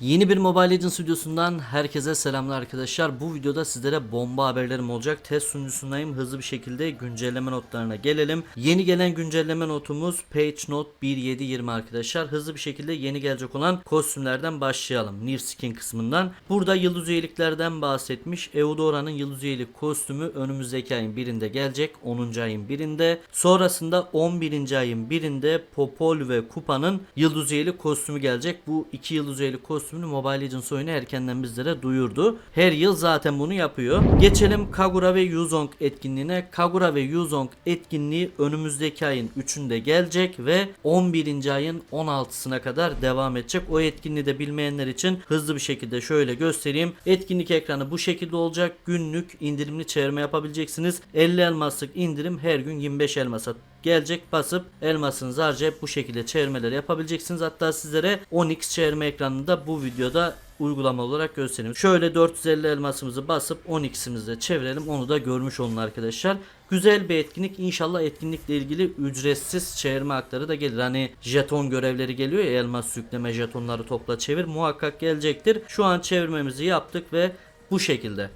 Yeni bir Mobile Legends videosundan herkese selamlar arkadaşlar. Bu videoda sizlere bomba haberlerim olacak. Test sunucusundayım. Hızlı bir şekilde güncelleme notlarına gelelim. Yeni gelen güncelleme notumuz Page Note 1720 arkadaşlar. Hızlı bir şekilde yeni gelecek olan kostümlerden başlayalım. New Skin kısmından. Burada yıldız üyeliklerden bahsetmiş. Eudora'nın yıldız üyelik kostümü önümüzdeki ayın birinde gelecek. 10. ayın birinde. Sonrasında 11. ayın birinde Popol ve Kupa'nın yıldız üyelik kostümü gelecek. Bu iki yıldız üyelik kostümünü Mobile Legends oyunu erkenden bizlere duyurdu. Her yıl zaten bunu yapıyor. Geçelim Kagura ve Yuzong etkinliğine. Kagura ve Yuzong etkinliği önümüzdeki ayın 3'ünde gelecek ve 11. ayın 16'sına kadar devam edecek. O etkinliği de bilmeyenler için hızlı bir şekilde şöyle göstereyim. Etkinlik ekranı bu şekilde olacak. Günlük indirimli çevirme yapabileceksiniz. 50 elmaslık indirim her gün 25 elmasa gelecek basıp elmasınızı harcayıp bu şekilde çevirmeleri yapabileceksiniz. Hatta sizlere 10x çevirme ekranında bu videoda uygulama olarak göstereyim. Şöyle 450 elmasımızı basıp 10x'imizle çevirelim. Onu da görmüş olun arkadaşlar. Güzel bir etkinlik. İnşallah etkinlikle ilgili ücretsiz çevirme hakları da gelir. Hani jeton görevleri geliyor ya elmas yükleme jetonları topla çevir muhakkak gelecektir. Şu an çevirmemizi yaptık ve bu şekilde.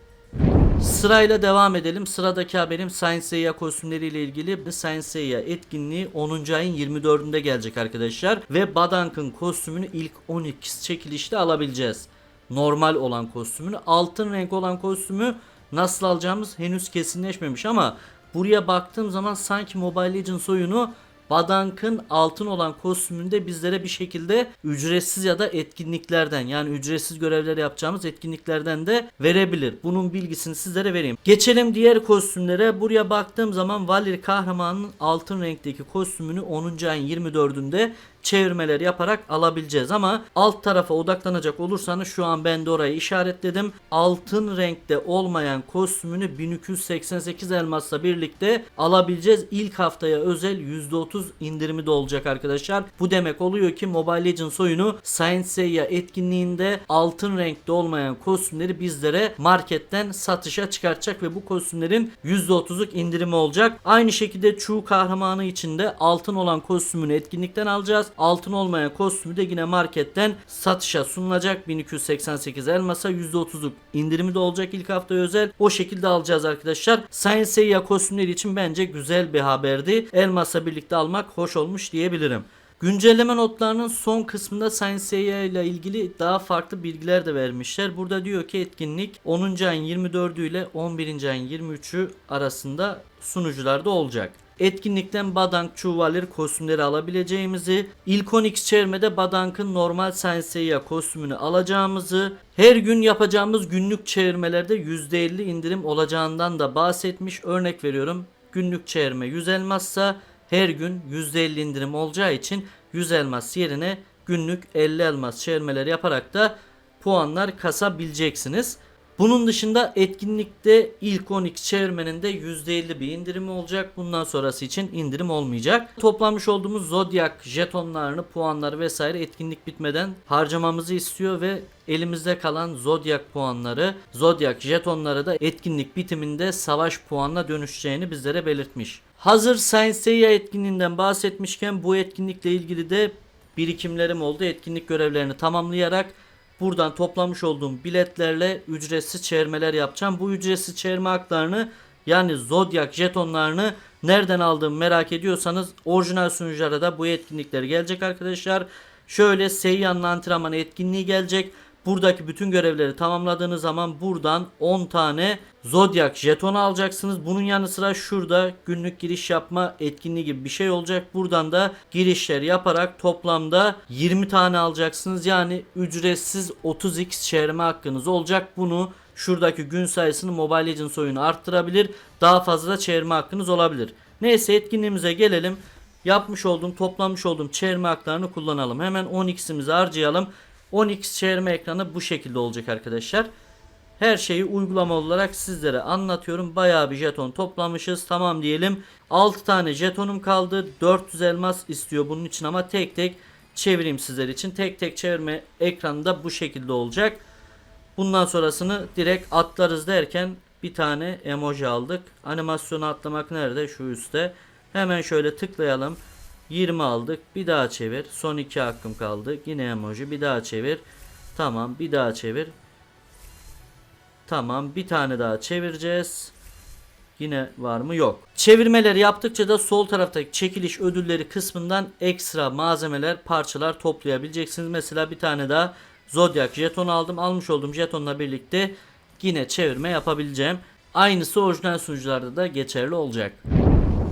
Sırayla devam edelim. Sıradaki haberim Saint Seiya kostümleriyle ilgili. Saint Seiya etkinliği 10. ayın 24'ünde gelecek arkadaşlar. Ve Badank'ın kostümünü ilk 12 çekilişte alabileceğiz. Normal olan kostümünü. Altın renk olan kostümü nasıl alacağımız henüz kesinleşmemiş ama buraya baktığım zaman sanki Mobile Legends oyunu Badank'ın altın olan kostümünde bizlere bir şekilde ücretsiz ya da etkinliklerden yani ücretsiz görevler yapacağımız etkinliklerden de verebilir. Bunun bilgisini sizlere vereyim. Geçelim diğer kostümlere. Buraya baktığım zaman Valir kahramanın altın renkteki kostümünü 10. ayın 24'ünde çevirmeler yaparak alabileceğiz ama alt tarafa odaklanacak olursanız şu an ben de orayı işaretledim. Altın renkte olmayan kostümünü 1288 elmasla birlikte alabileceğiz. İlk haftaya özel %30 indirimi de olacak arkadaşlar. Bu demek oluyor ki Mobile Legends oyunu Saint Seiya etkinliğinde altın renkte olmayan kostümleri bizlere marketten satışa çıkartacak ve bu kostümlerin %30'luk indirimi olacak. Aynı şekilde Chu kahramanı için de altın olan kostümünü etkinlikten alacağız. Altın olmayan kostümü de yine marketten satışa sunulacak. 1288 elmasa %30'luk indirimi de olacak ilk hafta özel. O şekilde alacağız arkadaşlar. Saint Seiya kostümleri için bence güzel bir haberdi. Elmasla birlikte almak hoş olmuş diyebilirim. Güncelleme notlarının son kısmında Saint Seiya ile ilgili daha farklı bilgiler de vermişler. Burada diyor ki etkinlik 10. ayın 24'ü ile 11. ayın 23'ü arasında sunucularda olacak. Etkinlikten Badank Chuvalir kostümleri alabileceğimizi, ilk 10x çevirmede Badank'ın normal Saint Seiya kostümünü alacağımızı, her gün yapacağımız günlük çevirmelerde %50 indirim olacağından da bahsetmiş. Örnek veriyorum günlük çevirme 100 elmassa her gün %50 indirim olacağı için 100 elmas yerine günlük 50 elmas çevirmeleri yaparak da puanlar kasabileceksiniz. Bunun dışında etkinlikte ilk 12 çevirmenin de %50 bir indirimi olacak. Bundan sonrası için indirim olmayacak. Toplamış olduğumuz Zodiac jetonlarını, puanları vesaire etkinlik bitmeden harcamamızı istiyor ve elimizde kalan Zodiac puanları, Zodiac jetonları da etkinlik bitiminde savaş puanına dönüşeceğini bizlere belirtmiş. Hazır Saint Seiya etkinliğinden bahsetmişken bu etkinlikle ilgili de birikimlerim oldu. Etkinlik görevlerini tamamlayarak buradan toplamış olduğum biletlerle ücretsiz çevirmeler yapacağım. Bu ücretsiz çevirme haklarını yani Zodiac jetonlarını nereden aldığımı merak ediyorsanız orijinal sunuculara da bu etkinlikler gelecek arkadaşlar. Şöyle Seyyan'ın antrenman etkinliği gelecek. Buradaki bütün görevleri tamamladığınız zaman buradan 10 tane Zodiac jeton alacaksınız. Bunun yanı sıra şurada günlük giriş yapma etkinliği gibi bir şey olacak. Buradan da girişler yaparak toplamda 20 tane alacaksınız. Yani ücretsiz 30x çevirme hakkınız olacak. Bunu şuradaki gün sayısını Mobile Legends oyunu arttırabilir. Daha fazla da çevirme hakkınız olabilir. Neyse etkinliğimize gelelim. Yapmış olduğum, toplamış olduğum çevirme haklarını kullanalım. Hemen 10x'imizi harcayalım. 10x çevirme ekranı bu şekilde olacak arkadaşlar. Her şeyi uygulama olarak sizlere anlatıyorum. Bayağı bir jeton toplamışız. Tamam diyelim. 6 tane jetonum kaldı. 400 elmas istiyor bunun için ama tek tek çevireyim sizler için. Tek tek çevirme ekranı da bu şekilde olacak. Bundan sonrasını direkt atlarız derken bir tane emoji aldık. Animasyonu atlamak nerede? Şu üstte. Hemen şöyle tıklayalım. 20 aldık. Bir daha çevir. Son iki hakkım kaldı. Yine emoji. Bir daha çevir. Tamam bir daha çevir. Tamam bir tane daha çevireceğiz. Yine var mı? Yok. Çevirmeleri yaptıkça da sol taraftaki çekiliş ödülleri kısmından ekstra malzemeler, parçalar toplayabileceksiniz. Mesela bir tane daha Zodiac jeton aldım. Almış olduğum jetonla birlikte yine çevirme yapabileceğim. Aynısı orijinal sunucularda da geçerli olacak.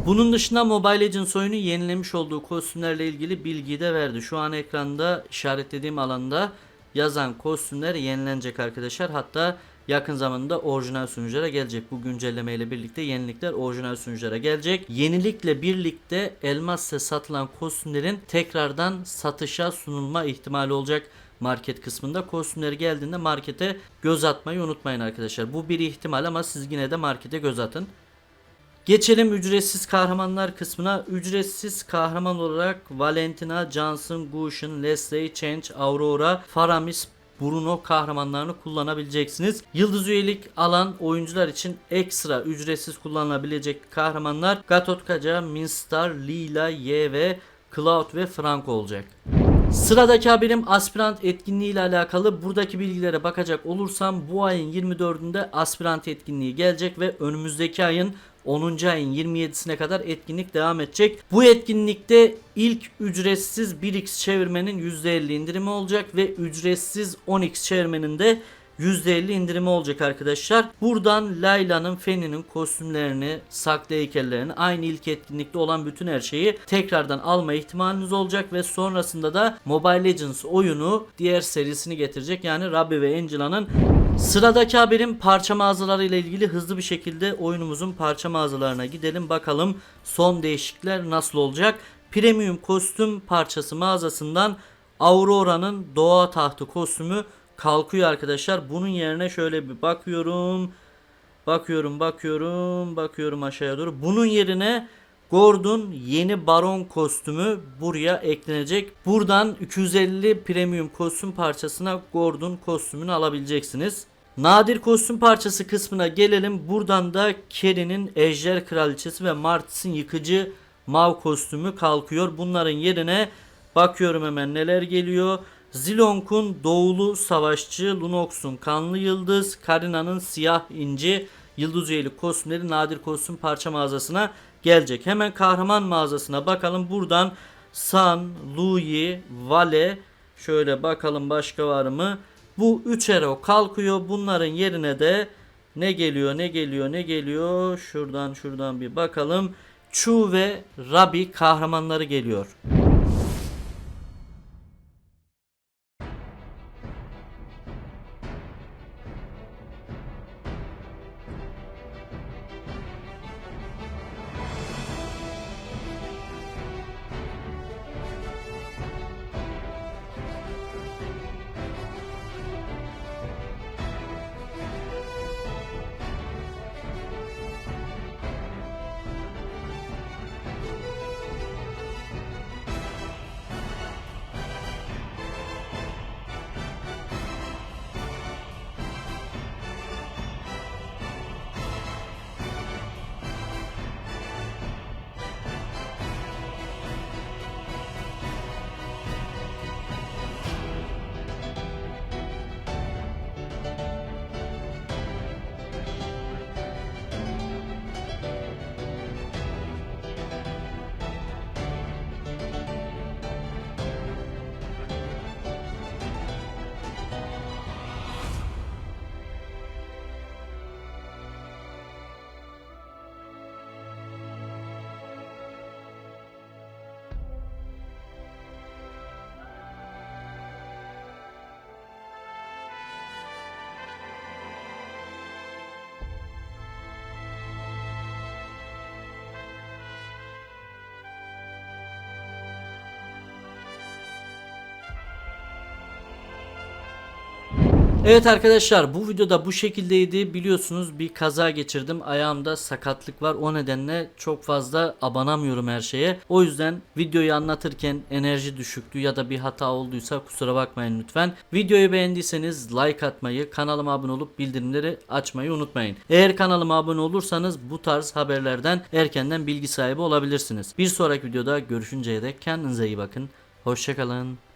Bunun dışında Mobile Legends oyunu yenilemiş olduğu kostümlerle ilgili bilgiyi de verdi. Şu an ekranda işaretlediğim alanda yazan kostümler yenilenecek arkadaşlar. Hatta yakın zamanda orijinal sunuculara gelecek. Bu güncelleme ile birlikte yenilikler orijinal sunuculara gelecek. Yenilikle birlikte Elmas'ta satılan kostümlerin tekrardan satışa sunulma ihtimali olacak market kısmında. Kostümleri geldiğinde markete göz atmayı unutmayın arkadaşlar. Bu bir ihtimal ama siz yine de markete göz atın. Geçelim ücretsiz kahramanlar kısmına. Ücretsiz kahraman olarak Valentina, Johnson, Gushun, Leslie, Change, Aurora, Faramis, Bruno kahramanlarını kullanabileceksiniz. Yıldız üyelik alan oyuncular için ekstra ücretsiz kullanılabilecek kahramanlar Gatotkaca, Minstar, Lila, Y ve Cloud ve Frank olacak. Sıradaki haberim aspirant etkinliği ile alakalı. Buradaki bilgilere bakacak olursam bu ayın 24'ünde aspirant etkinliği gelecek ve önümüzdeki ayın 10. ayın 27'sine kadar etkinlik devam edecek. Bu etkinlikte ilk ücretsiz 1x çevirmenin %50 indirimi olacak ve ücretsiz 10x çevirmenin de %50 indirimi olacak arkadaşlar. Buradan Layla'nın, Fenny'nin kostümlerini, saklı heykellerini, aynı ilk etkinlikte olan bütün her şeyi tekrardan alma ihtimaliniz olacak ve sonrasında da Mobile Legends oyunu diğer serisini getirecek. Yani Rabbi ve Angela'nın Sıradaki haberim parça mağazaları ile ilgili hızlı bir şekilde oyunumuzun parça mağazalarına gidelim bakalım son değişiklikler nasıl olacak. Premium kostüm parçası mağazasından Aurora'nın doğa tahtı kostümü kalkıyor arkadaşlar. Bunun yerine şöyle bir bakıyorum. Bakıyorum bakıyorum bakıyorum aşağıya doğru. Bunun yerine Gordon yeni baron kostümü buraya eklenecek. Buradan 250 premium kostüm parçasına Gordon kostümünü alabileceksiniz. Nadir kostüm parçası kısmına gelelim. Buradan da Kerry'nin Ejder Kraliçesi ve Martis'in yıkıcı mav kostümü kalkıyor. Bunların yerine bakıyorum hemen neler geliyor. Zilonk'un doğulu savaşçı, Lunox'un kanlı yıldız, Karina'nın siyah inci, yıldız üyelik kostümleri nadir kostüm parça mağazasına gelecek. Hemen kahraman mağazasına bakalım. Buradan San, Louis, Vale şöyle bakalım başka var mı? Bu 3 hero kalkıyor. Bunların yerine de ne geliyor ne geliyor ne geliyor? Şuradan şuradan bir bakalım. Chu ve Rabi kahramanları geliyor. Evet arkadaşlar bu videoda bu şekildeydi. Biliyorsunuz bir kaza geçirdim. Ayağımda sakatlık var. O nedenle çok fazla abanamıyorum her şeye. O yüzden videoyu anlatırken enerji düşüktü ya da bir hata olduysa kusura bakmayın lütfen. Videoyu beğendiyseniz like atmayı, kanalıma abone olup bildirimleri açmayı unutmayın. Eğer kanalıma abone olursanız bu tarz haberlerden erkenden bilgi sahibi olabilirsiniz. Bir sonraki videoda görüşünceye dek kendinize iyi bakın. Hoşçakalın.